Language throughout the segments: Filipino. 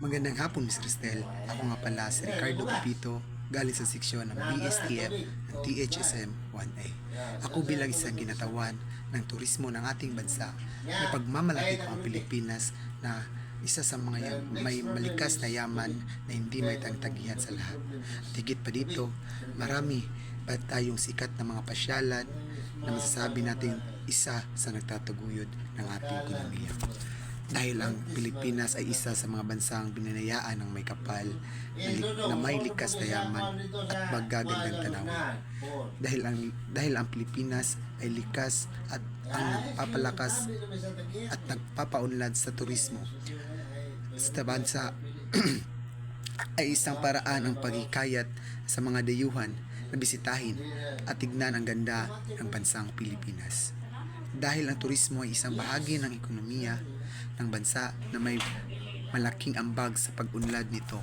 Magandang hapon, Miss Cristel. Ako nga pala si Ricardo Pupito, galing sa seksyon ng BSTF ng THSM 1A. Ako bilang isang ginatawan ng turismo ng ating bansa, may pagmamalaki ko ang Pilipinas na isa sa mga may malikas na yaman na hindi may tangtagihan sa lahat. At higit pa dito, marami pa tayong sikat na mga pasyalan na masasabi natin isa sa nagtataguyod ng ating ekonomiya dahil ang Pilipinas ay isa sa mga bansang binanayaan ng may kapal na, may likas na yaman at magagandang tanawin. Dahil ang dahil ang Pilipinas ay likas at ang nagpapalakas at nagpapaunlad sa turismo sa bansa ay isang paraan ang paghikayat sa mga dayuhan na bisitahin at tignan ang ganda ng bansang Pilipinas. Dahil ang turismo ay isang bahagi ng ekonomiya ng bansa na may malaking ambag sa pag-unlad nito.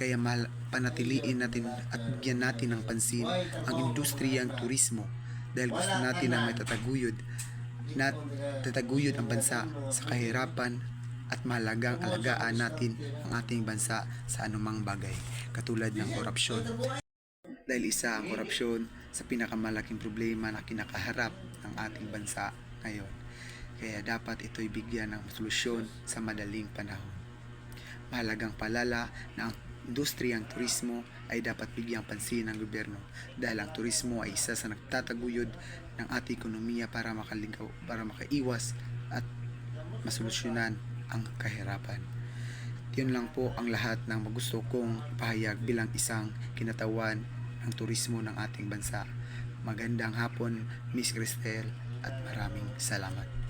Kaya mal- panatiliin natin at bigyan natin ng pansin ang industriyang turismo dahil gusto natin na may tataguyod na tataguyod ang bansa sa kahirapan at mahalagang alagaan natin ang ating bansa sa anumang bagay katulad ng korupsyon. Dahil isa ang korupsyon sa pinakamalaking problema na kinakaharap ng ating bansa ngayon. Kaya dapat ito'y bigyan ng solusyon sa madaling panahon. Mahalagang palala na ang industriyang turismo ay dapat bigyang pansin ng gobyerno dahil ang turismo ay isa sa nagtataguyod ng ating ekonomiya para makaligaw, para makaiwas at masolusyonan ang kahirapan. Yun lang po ang lahat ng gusto kong pahayag bilang isang kinatawan ng turismo ng ating bansa. Magandang hapon, Miss Cristel, at maraming salamat.